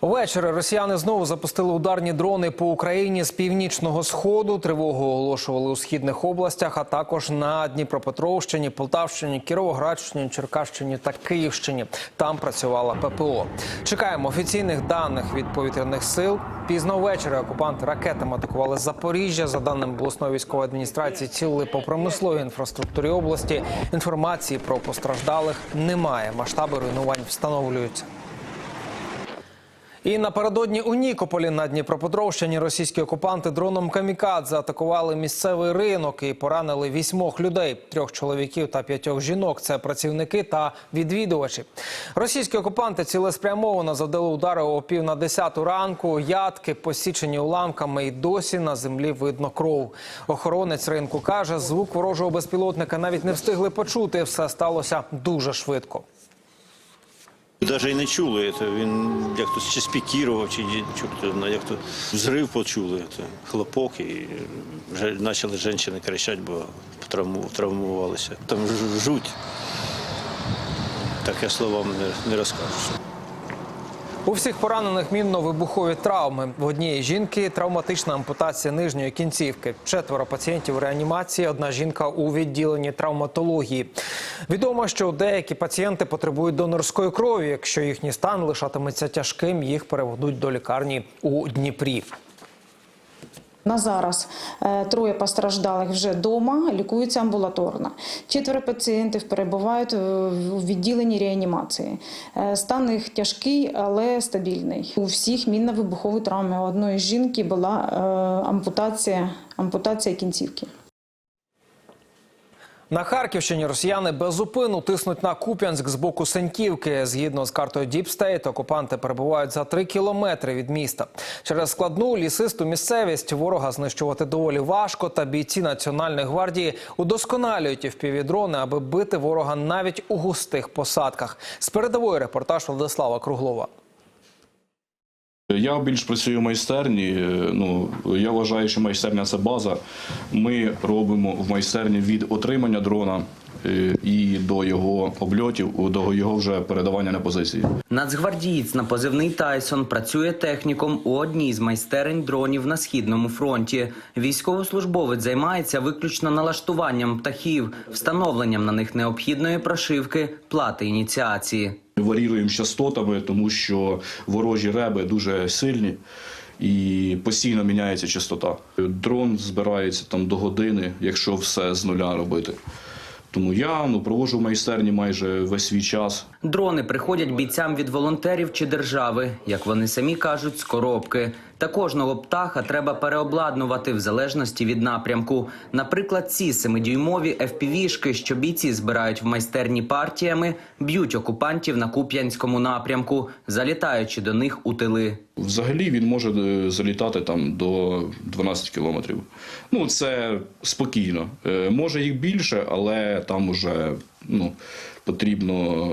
Ввечері росіяни знову запустили ударні дрони по Україні з північного сходу. Тривогу оголошували у східних областях, а також на Дніпропетровщині, Полтавщині, Кіровоградщині, Черкащині та Київщині. Там працювала ППО. Чекаємо офіційних даних від повітряних сил. Пізно ввечері окупанти ракетами атакували Запоріжжя. За даними обласної військової адміністрації, цілили по промисловій інфраструктурі області. Інформації про постраждалих немає. Масштаби руйнувань встановлюються. І напередодні у Нікополі на Дніпропетровщині російські окупанти дроном камікадзе атакували місцевий ринок і поранили вісьмох людей: трьох чоловіків та п'ятьох жінок. Це працівники та відвідувачі. Російські окупанти цілеспрямовано завдали удари о пів на десяту ранку. Ядки посічені уламками, і досі на землі видно кров. Охоронець ринку каже, звук ворожого безпілотника навіть не встигли почути. Все сталося дуже швидко. Навіть і не чули це. Він як то чи спікірував, чи як то взрив почули. Це, хлопок і вже почали жінки кричати, бо травму, травмувалися. Там жуть. Таке словам не, не розкажеш. У всіх поранених мінно-вибухові травми. В однієї жінки травматична ампутація нижньої кінцівки. Четверо пацієнтів у реанімації. Одна жінка у відділенні травматології. Відомо, що деякі пацієнти потребують донорської крові. Якщо їхній стан лишатиметься тяжким, їх переведуть до лікарні у Дніпрі. На зараз е, троє постраждалих вже вдома, лікуються амбулаторно. Четверо пацієнтів перебувають е, в відділенні реанімації. Е, Стан їх тяжкий, але стабільний. У всіх мінно-вибухові травми. У одної жінки була е, ампутація, ампутація кінцівки. На Харківщині росіяни безупину тиснуть на Куп'янськ з боку Сеньківки. Згідно з картою State, окупанти перебувають за три кілометри від міста. Через складну лісисту місцевість ворога знищувати доволі важко. Та бійці національної гвардії удосконалюють впівдрони, аби бити ворога навіть у густих посадках. З передової репортаж Владислава Круглова. Я більш працюю в майстерні. е, Ну я вважаю, що майстерня це база. Ми робимо в майстерні від отримання дрона і до його обльотів, до його вже передавання на позиції. Нацгвардієць на позивний Тайсон працює техніком у одній з майстерень дронів на східному фронті. Військовослужбовець займається виключно налаштуванням птахів, встановленням на них необхідної прошивки, плати ініціації. Варіруємо частотами, тому що ворожі реби дуже сильні і постійно міняється частота. Дрон збирається там до години, якщо все з нуля робити. Тому я ну провожу в майстерні майже весь свій час. Дрони приходять бійцям від волонтерів чи держави, як вони самі кажуть, з коробки. Та кожного птаха треба переобладнувати в залежності від напрямку. Наприклад, ці семидюймові FPV-шки, що бійці збирають в майстерні партіями, б'ють окупантів на Куп'янському напрямку, залітаючи до них у тили. Взагалі він може е, залітати там до 12 кілометрів. Ну це спокійно. Е, Може їх більше, але там уже ну, потрібно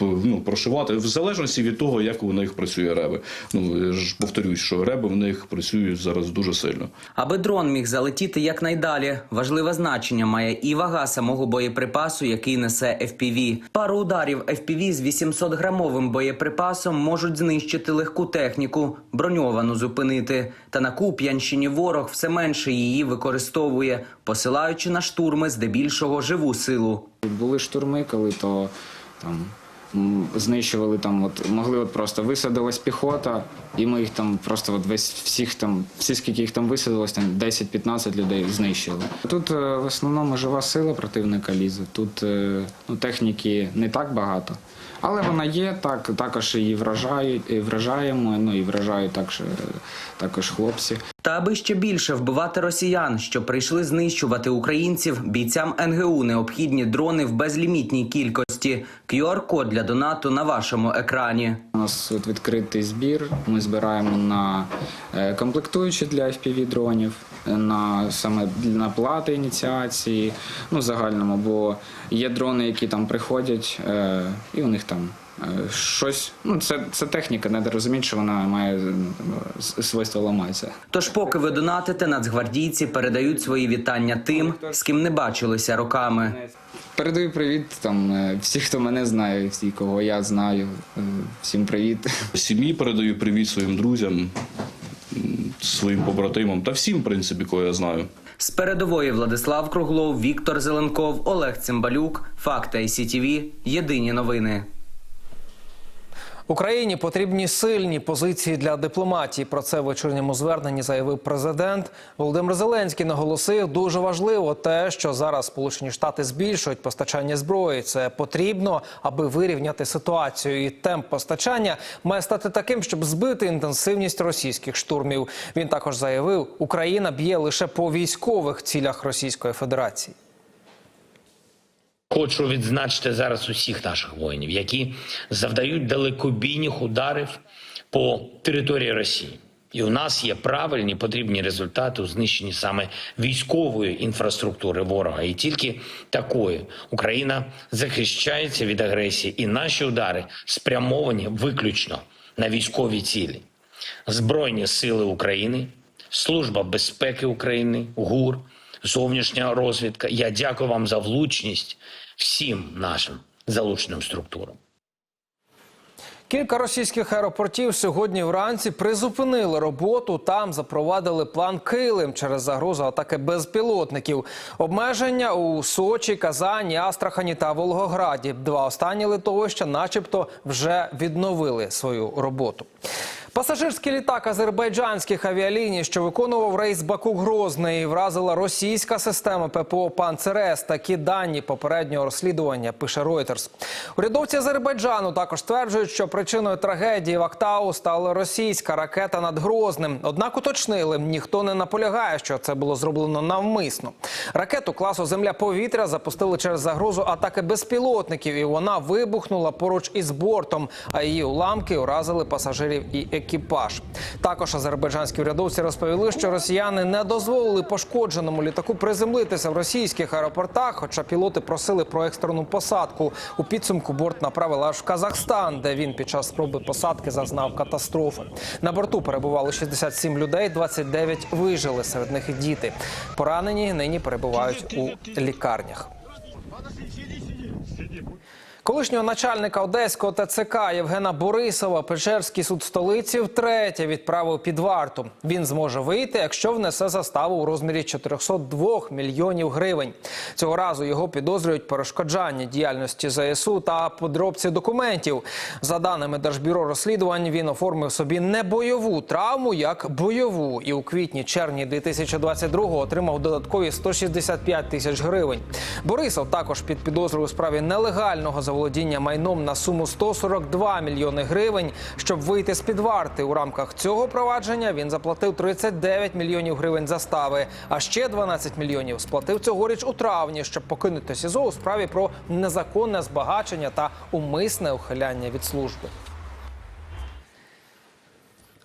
е, ну, прошивати в залежності від того, як у них працює реби. Ну ж повторюсь, що реби в них працюють зараз дуже сильно. Аби дрон міг залетіти якнайдалі, важливе значення має і вага самого боєприпасу, який несе FPV. Пару ударів FPV з 800-грамовим боєприпасом можуть знищити легку техніку, броньовану зупинити. Та на Куп'янщині ворог все менше її використовує, посилаючи на штурми здебільшого живу силу. Були штурми, коли то там знищували там, от могли от просто висадилась піхота, і ми їх там просто от весь всіх там, всі скільки їх там висадилось, там 10-15 людей знищили. Тут е, в основному жива сила противника лізе. Тут е, ну, техніки не так багато. Але вона є, так, також її вражають, і вражаємо, ну і вражають також, е, також хлопці. Та аби ще більше вбивати росіян, що прийшли знищувати українців, бійцям НГУ необхідні дрони в безлімітній кількості. QR-код для донату на вашому екрані. У нас от відкритий збір. Ми збираємо на е, комплектуючі для FPV дронів, на саме на плати ініціації, ну в загальному, бо є дрони, які там приходять, е, і у них там Е, Щось, ну це, це техніка, треба розуміти, що вона має ну, свойство ламатися. Тож, поки ви донатите, нацгвардійці передають свої вітання тим, з ким не бачилися роками. Передаю привіт там е, всі, хто мене знає, всі, кого я знаю. Е, Всім привіт. Сім'ї передаю привіт своїм друзям, своїм побратимам та всім, в принципі, кого я знаю. З передової Владислав Круглов, Віктор Зеленков, Олег Цимбалюк, Факти ICTV, Єдині новини. Україні потрібні сильні позиції для дипломатії. Про це в вечірньому зверненні заявив президент. Володимир Зеленський наголосив, дуже важливо те, що зараз Сполучені Штати збільшують постачання зброї. Це потрібно, аби вирівняти ситуацію. І темп постачання має стати таким, щоб збити інтенсивність російських штурмів. Він також заявив, Україна б'є лише по військових цілях Російської Федерації. Хочу відзначити зараз усіх наших воїнів, які завдають далекобійних ударів по території Росії. І у нас є правильні потрібні результати у знищенні саме військової інфраструктури ворога. І тільки такою Україна захищається від агресії, і наші удари спрямовані виключно на військові цілі. Збройні сили України, Служба безпеки України, ГУР, зовнішня розвідка. Я дякую вам за влучність всім нашим залученим структурам. Кілька російських аеропортів сьогодні вранці призупинили роботу. Там запровадили план Килим через загрозу атаки безпілотників. Обмеження у Сочі, Казані, Астрахані та Волгограді. Два останні литовища, начебто, вже відновили свою роботу. Пасажирський літак азербайджанських авіаліній, що виконував рейс Баку-Грозний, вразила російська система ППО «Панцерес». Такі дані попереднього розслідування пише Reuters. Урядовці Азербайджану також стверджують, що причиною трагедії в Актау стала російська ракета над Грозним. Однак уточнили, ніхто не наполягає, що це було зроблено навмисно. Ракету класу Земля-повітря запустили через загрозу атаки безпілотників, і вона вибухнула поруч із бортом. А її уламки уразили пасажирів і екіпаж. Також азербайджанські урядовці розповіли, що росіяни не дозволили пошкодженому літаку приземлитися в російських аеропортах, хоча пілоти просили про екстрену посадку. У підсумку борт направили аж в Казахстан, де він під час спроби посадки зазнав катастрофи. На борту перебували 67 людей, 29 вижили. Серед них і діти. Поранені нині перебувають у лікарнях. Колишнього начальника одеського ТЦК Євгена Борисова Печерський суд столиці втретє відправив під варту. Він зможе вийти, якщо внесе заставу у розмірі 402 мільйонів гривень. Цього разу його підозрюють перешкоджання діяльності ЗСУ та подробці документів. За даними Держбюро розслідувань, він оформив собі не бойову травму як бойову, і у квітні-червні 2022-го отримав додаткові 165 тисяч гривень. Борисов також під підозрою у справі нелегального заволодіння майном на суму 142 мільйони гривень. Щоб вийти з під варти у рамках цього провадження, він заплатив 39 мільйонів гривень застави. А ще 12 мільйонів сплатив цьогоріч у травні, щоб покинути СІЗО у справі про незаконне збагачення та умисне ухиляння від служби.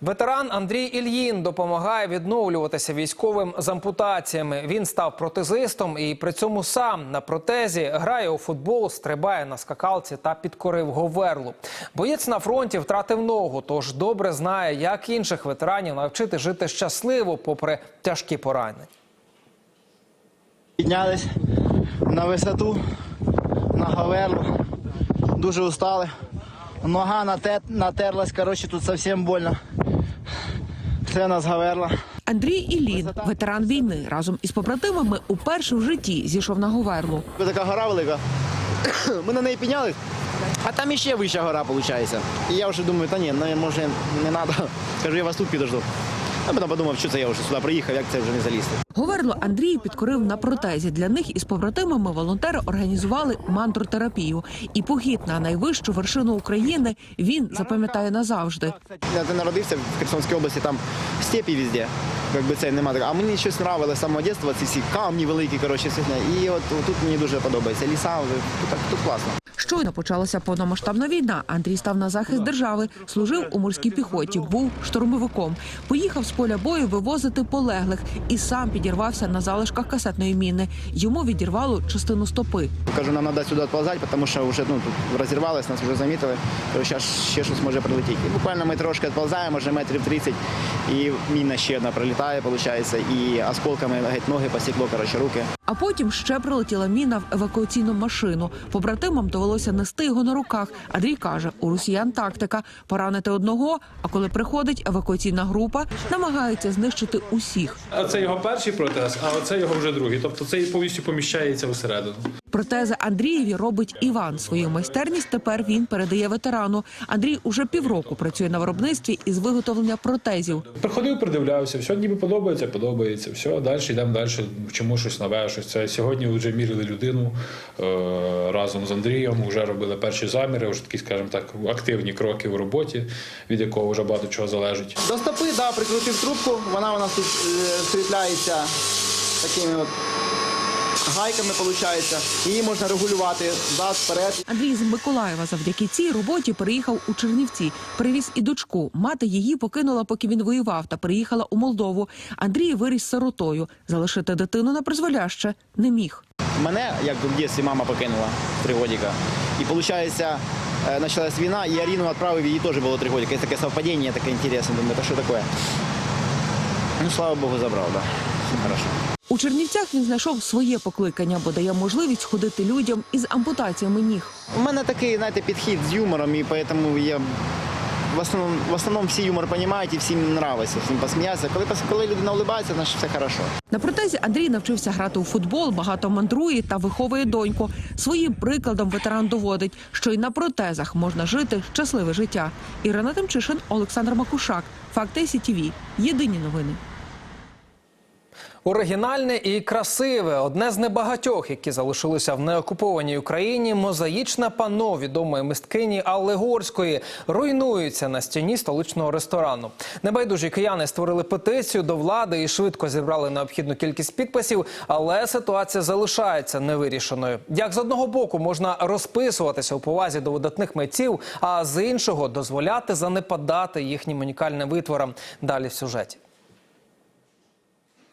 Ветеран Андрій Ільїн допомагає відновлюватися військовим з ампутаціями. Він став протезистом і при цьому сам на протезі грає у футбол, стрибає на скакалці та підкорив говерлу. Боєць на фронті втратив ногу, тож добре знає, як інших ветеранів навчити жити щасливо, попри тяжкі поранення. Піднялись на висоту, на говерлу. Дуже устали. Нога нате- натерлась, коротше, тут зовсім больно. Це нас гаверла. Андрій Ілін, ветеран війни, разом із побратимами уперше в житті зійшов на Говерлу. Така гора велика. Ми на неї піднялись, а там іще вища гора, виходить. І я вже думаю, та ні, ну, може не треба. Кажу, я вас тут підожду. А потім подумав, що це я вже сюди приїхав, як це вже не залізти. Говерлу Андрій підкорив на протезі. Для них із побратимами волонтери організували мантротерапію. І похід на найвищу вершину України він запам'ятає назавжди. Я народився в Херсонській області, там степі везде. Якби це такого. А мені щось нравилось з самого дитинства, ці всі камні великі, коротше, все. І от тут мені дуже подобається. Ліса, тут, тут класно. Щойно почалася повномасштабна війна. Андрій став на захист держави, служив у морській піхоті, був штурмовиком. Поїхав з поля бою вивозити полеглих і сам підірвався на залишках касетної міни. Йому відірвало частину стопи. Кажу, нам треба сюди відповзати, тому що вже ну, тут нас вже замітили. Зараз ще щось може прилетіти. Буквально ми трошки відповзаємо, може метрів 30, і міна ще одна прилітає, виходить, і осколками геть ноги посікло, коротше, руки. А потім ще прилетіла міна в евакуаційну машину. Побратимам довелося нести його на руках. Андрій каже, у росіян тактика поранити одного. А коли приходить евакуаційна група, намагається знищити усіх. А це його перший протез, а оце його вже другий. Тобто це повністю поміщається всередину. Протези Андрієві робить Іван. Свою майстерність тепер він передає ветерану. Андрій уже півроку працює на виробництві із виготовлення протезів. Приходив, придивлявся, все ніби подобається, подобається. Все, далі йдемо далі, вчимо щось нове. Щось це сьогодні вже міряли людину е, разом з Андрієм. Вже робили перші заміри, вже такі, скажімо так, активні кроки в роботі, від якого вже багато чого залежить. До стопи, да, прикрутив трубку, вона у нас тут е, такими от гайками, виходить. Її можна регулювати взад, вперед. Андрій з Миколаєва завдяки цій роботі переїхав у Чернівці. Привіз і дочку. Мати її покинула, поки він воював, та переїхала у Молдову. Андрій виріс сиротою. Залишити дитину на призволяще не міг. Мене, як в дитинстві, мама покинула три годика. І виходить, почалась війна, і Аріну відправив, їй теж було три годика. Є таке совпадіння, таке інтересне. Думаю, це що таке? Ну, слава Богу, забрав, да. Все хорошо. У Чернівцях він знайшов своє покликання, бо дає можливість ходити людям із ампутаціями ніг. У мене такий, знаєте, підхід з юмором, і тому я в основному, в основному всі юмор розуміють і всім подобається, всім посміятися. Коли, коли людина улибається, значить все хорошо. На протезі Андрій навчився грати у футбол, багато мандрує та виховує доньку. Своїм прикладом ветеран доводить, що й на протезах можна жити щасливе життя. Ірина Тимчишин, Олександр Макушак. Факти СІТІВІ. Єдині новини. Оригінальне і красиве одне з небагатьох, які залишилися в неокупованій Україні. Мозаїчне пано відомої мисткині Алли Горської руйнується на стіні столичного ресторану. Небайдужі кияни створили петицію до влади і швидко зібрали необхідну кількість підписів, але ситуація залишається невирішеною. Як з одного боку можна розписуватися у повазі до видатних митців, а з іншого дозволяти занепадати їхнім унікальним витворам. Далі в сюжеті.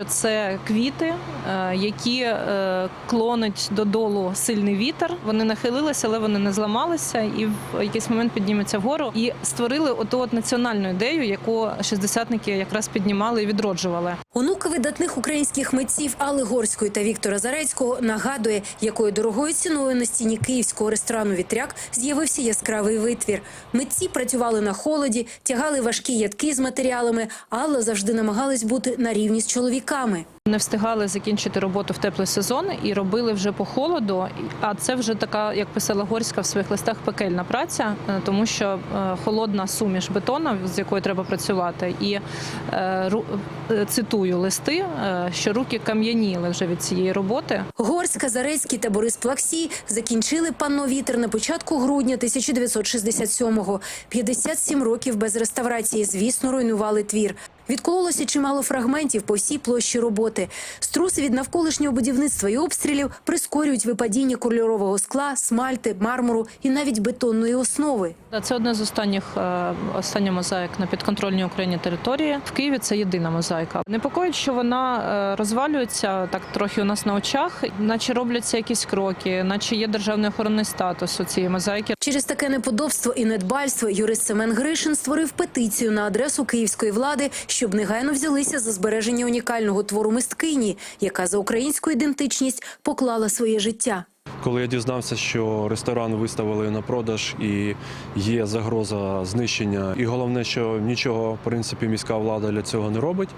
Це квіти, е, які е, клонить додолу сильний вітер. Вони нахилилися, але вони не зламалися, і в якийсь момент підніметься вгору. І створили оту от національну ідею, яку шістдесятники якраз піднімали і відроджували. Онука видатних українських митців Алли Горської та Віктора Зарецького нагадує, якою дорогою ціною на стіні київського ресторану Вітряк з'явився яскравий витвір. Митці працювали на холоді, тягали важкі ядки з матеріалами. Алла завжди намагалась бути на рівні з чоловіками. Не встигали закінчити роботу в теплий сезон і робили вже по холоду. А це вже така, як писала Горська в своїх листах, пекельна праця, е, тому що е, холодна суміш бетону, з якою треба працювати, і е, цитую листи, що руки кам'яніли вже від цієї роботи. Горська, Зарецький та Борис Плаксій закінчили панно вітер на початку грудня 1967-го. 57 років без реставрації, звісно, руйнували твір. Відкололося чимало фрагментів по всій площі роботи. Струси від навколишнього будівництва і обстрілів прискорюють випадіння кольорового скла, смальти, мармуру і навіть бетонної основи. Це одне з останніх е, остання мозаїк на підконтрольній Україні території. В Києві це єдина мозаїка. Непокоїть, що вона е, розвалюється так трохи у нас на очах, наче робляться якісь кроки, наче є державний охоронний статус у цієї мозаїки. Через таке неподобство і недбальство юрист Семен Гришин створив петицію на адресу київської влади, щоб негайно взялися за збереження унікального твору мисткині, яка за українську ідентичність поклала своє життя. Коли я дізнався, що ресторан виставили на продаж і є загроза знищення, і головне, що нічого в принципі міська влада для цього не робить.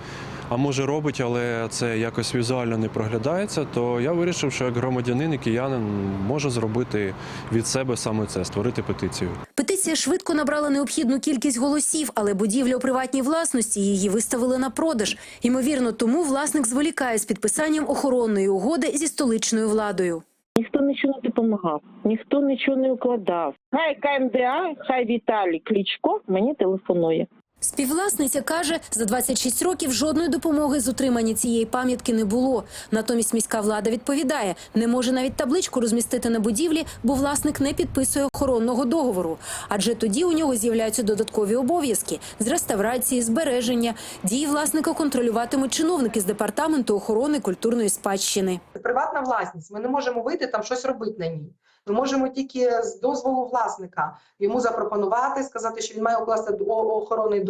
А може робить, але це якось візуально не проглядається. То я вирішив, що як громадянин і киянин можу зробити від себе саме це створити петицію. Петиція швидко набрала необхідну кількість голосів, але будівля у приватній власності її виставили на продаж. Ймовірно, тому власник зволікає з підписанням охоронної угоди зі столичною владою. Ніхто нічого не допомагав, ніхто нічого не укладав. Хай КМДА, хай Віталій Кличко мені телефонує. Співвласниця каже, за 26 років жодної допомоги з утримання цієї пам'ятки не було. Натомість міська влада відповідає, не може навіть табличку розмістити на будівлі, бо власник не підписує охоронного договору. Адже тоді у нього з'являються додаткові обов'язки з реставрації, збереження. Дії власника контролюватимуть чиновники з департаменту охорони культурної спадщини. Приватна власність. Ми не можемо вийти там щось робити на ній. Ми можемо тільки з дозволу власника йому запропонувати, сказати, що він має укласти охоронний договір.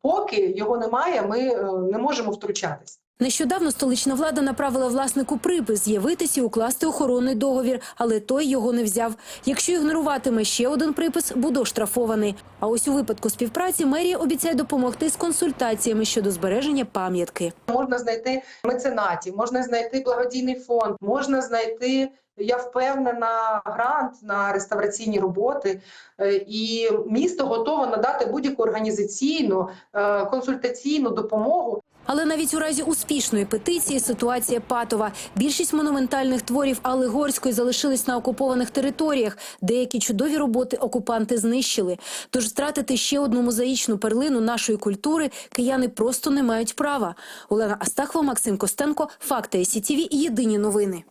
Поки його немає, ми е, не можемо втручатись. Нещодавно столична влада направила власнику припис з'явитися і укласти охоронний договір, але той його не взяв. Якщо ігноруватиме ще один припис, буде оштрафований. А ось у випадку співпраці мерія обіцяє допомогти з консультаціями щодо збереження пам'ятки. Можна знайти меценатів, можна знайти благодійний фонд, можна знайти. Я впевнена грант на реставраційні роботи, Е, і місто готове надати будь-яку організаційну е, консультаційну допомогу Але навіть у разі успішної петиції ситуація патова. Більшість монументальних творів Алли Горської залишились на окупованих територіях. Деякі чудові роботи окупанти знищили. Тож втратити ще одну мозаїчну перлину нашої культури кияни просто не мають права. Олена Астахова, Максим Костенко, Факти СІТІВІ. Єдині новини.